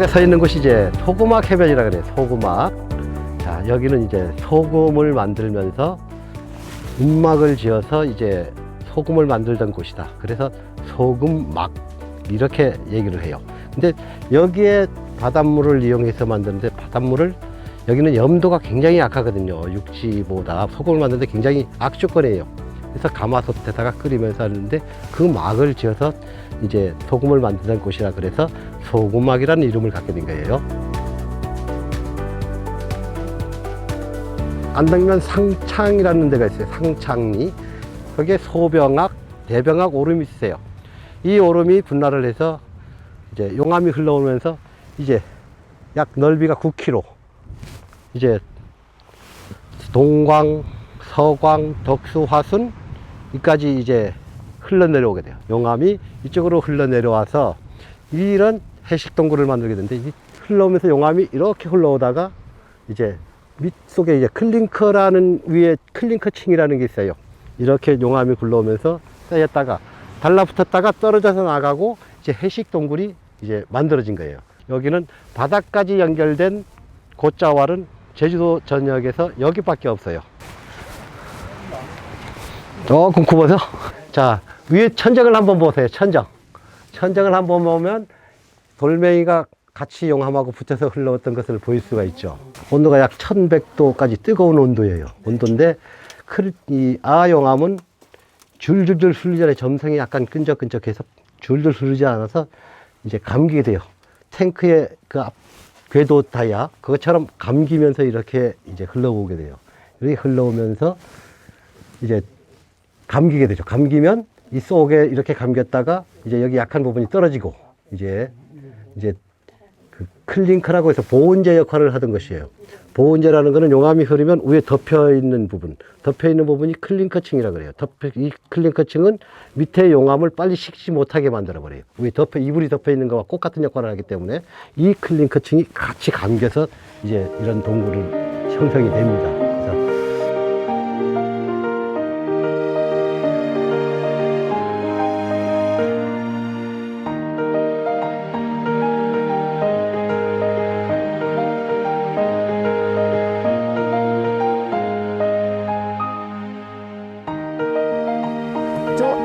우리가 서 있는 곳이 이제 소금악 해변이라 그래요. 소금악. 자, 여기는 이제 소금을 만들면서 움막을 지어서 이제 소금을 만들던 곳이다. 그래서 소금막 이렇게 얘기를 해요. 근데 여기에 바닷물을 이용해서 만드는데 바닷물을 여기는 염도가 굉장히 약하거든요. 육지보다 소금을 만드는데 굉장히 악조건이에요. 그래서 가마솥에다가 끓이면서 하는데 그 막을 지어서 이제 소금을 만드는 곳이라 그래서 소금막이라는 이름을 갖게 된 거예요. 안덕면 상창이라는 데가 있어요. 상창리. 거기에 소병악, 대병악 오름이 있어요. 이 오름이 분할을 해서 이제 용암이 흘러오면서 이제 약 넓이가 9km. 이제 동광, 서광, 덕수, 화순 이까지 이제 흘러내려오게 돼요. 용암이 이쪽으로 흘러내려와서 이런 해식 동굴을 만들게 되는데 이 흘러오면서 용암이 이렇게 흘러오다가 이제 밑 속에 이제 클링커라는 위에 클링커층이라는 게 있어요. 이렇게 용암이 굴러오면서 쌓였다가 달라붙었다가 떨어져서 나가고 이제 해식 동굴이 이제 만들어진 거예요. 여기는 바닥까지 연결된 고자왈은 제주도 전역에서 여기밖에 없어요. 조금 굽어서. 자, 위에 천정을 한번 보세요. 천정. 천정을 한번 보면 돌멩이가 같이 용암하고 붙어서 흘러왔던 것을 보일 수가 있죠. 온도가 약 1100도까지 뜨거운 온도예요. 온도인데, 클- 이 아용암은 줄줄줄 흐르지 않아요. 점성이 약간 끈적끈적해서 줄줄 흐르지 않아서 이제 감기게 돼요. 탱크의 그 앞, 궤도 타이야 그것처럼 감기면서 이렇게 이제 흘러오게 돼요. 이렇게 흘러오면서 이제 감기게 되죠. 감기면 이 속에 이렇게 감겼다가 이제 여기 약한 부분이 떨어지고 이제 이제 그 클링크라고 해서 보온제 역할을 하던 것이에요. 보온제라는 거는 용암이 흐르면 위에 덮여 있는 부분, 덮여 있는 부분이 클링커층이라 그래요. 덮여 이 클링커층은 밑에 용암을 빨리 식지 못하게 만들어 버려요. 위에 덮여 이불이 덮여 있는 거와 꽃 같은 역할을 하기 때문에 이 클링커층이 같이 감겨서 이제 이런 동굴을 형성이 됩니다.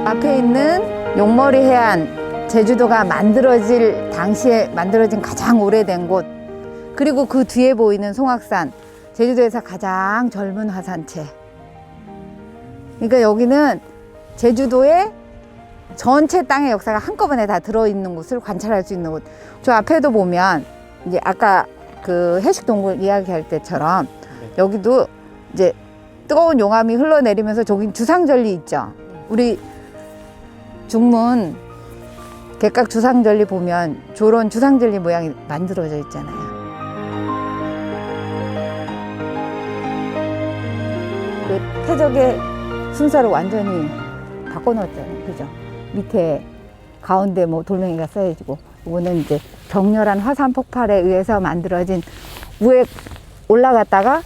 앞에 있는 용머리 해안 제주도가 만들어질 당시에 만들어진 가장 오래된 곳 그리고 그 뒤에 보이는 송악산 제주도에서 가장 젊은 화산체 그러니까 여기는 제주도의 전체 땅의 역사가 한꺼번에 다 들어있는 곳을 관찰할 수 있는 곳. 저 앞에도 보면 이제 아까 그 해식 동굴 이야기할 때처럼 여기도 이제 뜨거운 용암이 흘러내리면서 저긴 주상절리 있죠. 우리 중문 객각 주상절리 보면 저런 주상절리 모양이 만들어져 있잖아요. 그 태적의 순서를 완전히 바꿔놓았잖아요. 그죠? 밑에 가운데 뭐 돌멩이가 쌓여지고 이거는 이제 격렬한 화산 폭발에 의해서 만들어진 위에 올라갔다가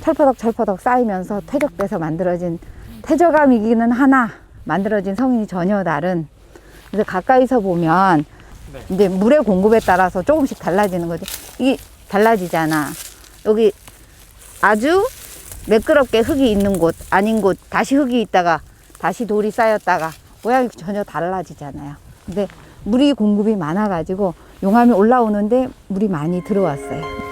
철퍼덕 철퍼덕 쌓이면서 퇴적돼서 만들어진 퇴적암이기는 하나 만들어진 성인이 전혀 다른. 그래서 가까이서 보면 이제 물의 공급에 따라서 조금씩 달라지는 거지. 이게 달라지잖아. 여기 아주 매끄럽게 흙이 있는 곳 아닌 곳 다시 흙이 있다가 다시 돌이 쌓였다가 모양이 전혀 달라지잖아요. 근데 물이 공급이 많아 가지고 용암이 올라오는데 물이 많이 들어왔어요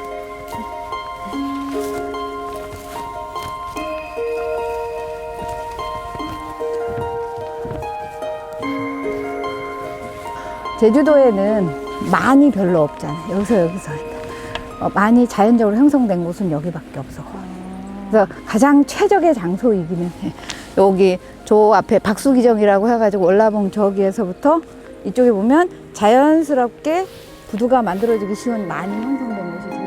제주도에는 많이 별로 없잖아요. 여기서 여기서 어, 많이 자연적으로 형성된 곳은 여기밖에 없어. 그래서 가장 최적의 장소이기는 해. 여기 저 앞에 박수기정이라고 해가지고 올라봉 저기에서부터 이쪽에 보면 자연스럽게 구두가 만들어지기 쉬운 많이 형성된 곳이죠.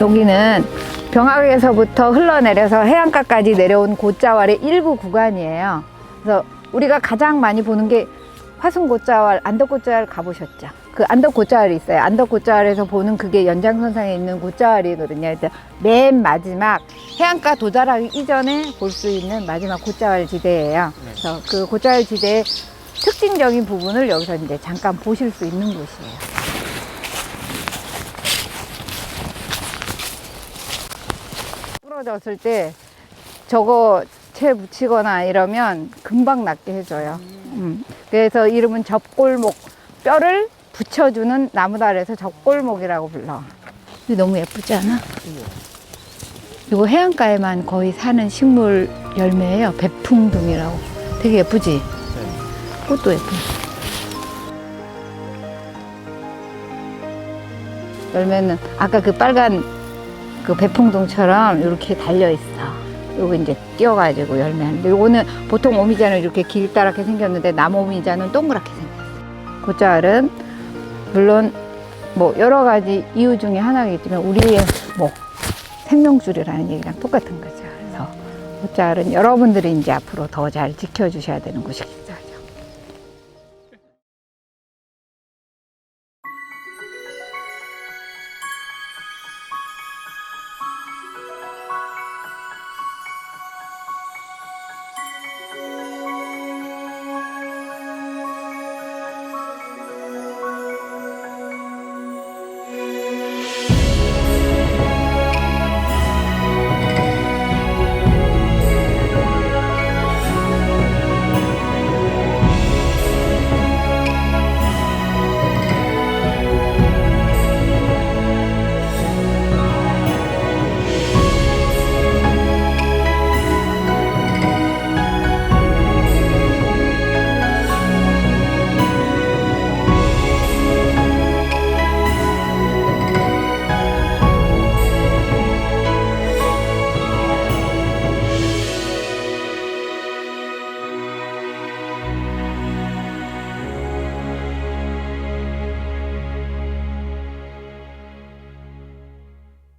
여기는 병학에서부터 흘러내려서 해안가까지 내려온 고자왈의 일부 구간이에요. 그래서 우리가 가장 많이 보는 게 화순고자왈, 안덕고자왈 가보셨죠? 그 안덕고자왈이 있어요. 안덕고자왈에서 보는 그게 연장선상에 있는 고자왈이거든요. 그래서 맨 마지막 해안가 도달하기 이전에 볼 수 있는 마지막 고자왈 지대예요. 그래서 그 고자왈 지대의 특징적인 부분을 여기서 이제 잠깐 보실 수 있는 곳이에요. 부러졌을 때 저거 채 묻히거나 이러면 금방 낫게 해줘요. 음. 그래서 이름은 접골목 뼈를 붙여주는 나무다리에서 접골목이라고 불러. 너무 예쁘지 않아? 이거 해안가에만 거의 사는 식물 열매예요. 배풍둥이라고. 되게 예쁘지? 꽃도 예쁘. 열매는 아까 그 빨간 그 배풍동처럼 이렇게 달려 있어. 요거 이제 띄어가지고 열매하는데 요거는 보통 오미자는 이렇게 길다랗게 생겼는데 나무 오미자는 동그랗게 생겼어. 고자알은 물론 뭐 여러 가지 이유 중에 하나이겠지만 우리의 뭐 생명줄이라는 얘기랑 똑같은 거죠. 그래서 고자알은 여러분들이 이제 앞으로 더 잘 지켜주셔야 되는 곳이겠죠.